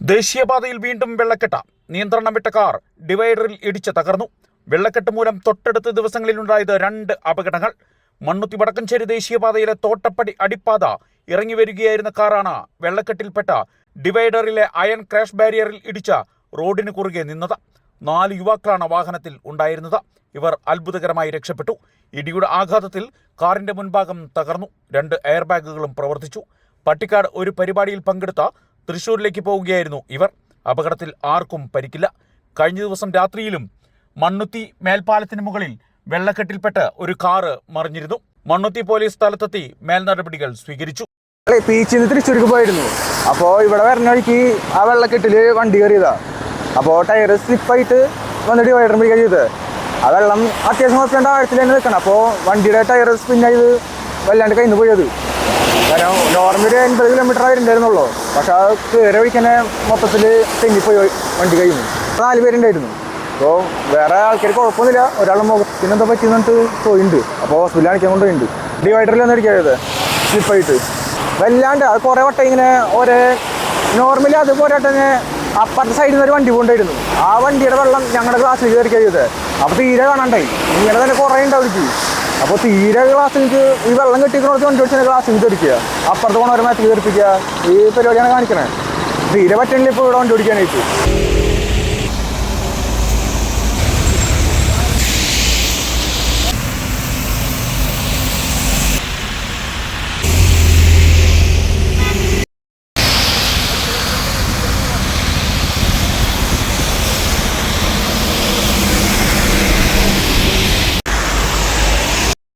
ദേശീയപാതയിൽ വീണ്ടും വെള്ളക്കെട്ട. നിയന്ത്രണം വിട്ട കാർ ഡിവൈഡറിൽ ഇടിച്ച് തകർന്നു. വെള്ളക്കെട്ട് മൂലം തൊട്ടടുത്ത ദിവസങ്ങളിലുണ്ടായത് രണ്ട് അപകടങ്ങൾ. മണ്ണുത്തി വടക്കഞ്ചേരി ദേശീയപാതയിലെ തോട്ടപ്പടി അടിപ്പാത ഇറങ്ങി വരികയായിരുന്ന കാറാണ് വെള്ളക്കെട്ടിൽപ്പെട്ട ഡിവൈഡറിലെ അയൺ ക്രാഷ് ബാരിയറിൽ ഇടിച്ച റോഡിന് കുറുകെ നിന്നത്. നാല് യുവാക്കളാണ് വാഹനത്തിൽ ഉണ്ടായിരുന്നത്. ഇവർ അത്ഭുതകരമായി രക്ഷപ്പെട്ടു. ഇടിയുടെ ആഘാതത്തിൽ കാറിന്റെ മുൻഭാഗം തകർന്നു. രണ്ട് എയർ ബാഗുകളും പ്രവർത്തിച്ചു. പട്ടിക്കാട് ഒരു പരിപാടിയിൽ പങ്കെടുത്ത തൃശൂരിലേക്ക് പോവുകയായിരുന്നു ഇവർ. അപകടത്തിൽ ആർക്കും പരിക്കില്ല. കഴിഞ്ഞ ദിവസം രാത്രിയിലും മണ്ണുത്തി മേൽപ്പാലത്തിന് മുകളിൽ വെള്ളക്കെട്ടിൽപ്പെട്ട് ഒരു കാറ് മറിഞ്ഞിരുന്നു. മണ്ണുത്തി പോലീസ് സ്ഥലത്തെത്തി മേൽ നടപടികൾ സ്വീകരിച്ചു നിന്ന് തൃശ്ശൂർക്ക് പോയിരുന്നു. അപ്പോൾ ഇവിടെ വരുന്ന വഴിക്ക് ആ വെള്ളക്കെട്ടിൽ വണ്ടി കയറിയതാ. അപ്പോൾ ടയർ സ്ലിപ്പായിട്ട് വന്ന് ഡിവൈഡർ പിടിക്കുക ചെയ്തത്. ആ വെള്ളം അത്യാവശ്യം കുഴപ്പമില്ല ആഴത്തിൽ തന്നെ നിൽക്കണം. അപ്പോൾ വണ്ടിയുടെ ടയർ സ്പിന്നായത് വല്ലാണ്ട് കയ്യിൽ നിന്ന് പോയത് കാരണം നോർമൽ എൺപത് കിലോമീറ്റർ ആയിട്ടുണ്ടായിരുന്നുള്ളൂ പക്ഷെ ആ കയറി വഴിക്കന്നെ മൊത്തത്തിൽ തെങ്ങിപ്പോയി വണ്ടി കഴിഞ്ഞു. നാല് പേരുണ്ടായിരുന്നു. അപ്പോൾ വേറെ ആൾക്കാർ കുഴപ്പമൊന്നുമില്ല. ഒരാളുടെ പിന്നെന്താ എന്താ പറ്റിയെന്നിട്ട് പോയിട്ടുണ്ട് അപ്പോൾ ഹോസ്പിറ്റലിൽ കാണിക്കാൻ കൊണ്ടുപോയിട്ടുണ്ട് ഡിവൈഡറിൽ ഒന്നും അടിക്കാതെ സ്ലിപ്പായിട്ട് വല്ലാണ്ട് അത് കുറേ വട്ടം ഇങ്ങനെ ഒരേ നോർമലി അതുപോലെ തന്നെ അപ്പുറത്തെ സൈഡിൽ നിന്ന് ഒരു വണ്ടി കൊണ്ടായിരുന്നു ആ വണ്ടിയുടെ വെള്ളം ഞങ്ങളുടെ ക്ലാസ്സിൽ കയറി കഴിയത് അപ്പോൾ തീരെ കാണണ്ടായി. ഇങ്ങനെ തന്നെ കുറേ ഉണ്ടാവും അപ്പോൾ തീരെ ക്ലാസ് എനിക്ക് ഈ വെള്ളം കെട്ടിക്കുന്നോടത്ത് വണ്ടി ഓടിച്ചാൽ ക്ലാസ്സിൽ തെറിക്കുക അപ്പുറത്ത് ഒരു മാറ്റി തീർപ്പിക്കുക ഈ പരിപാടിയാണ് കാണിക്കണേ. തീരെ പറ്റണില്ല ഇപ്പോൾ ഇവിടെ വണ്ടി ഓടിക്കാനായിട്ട്.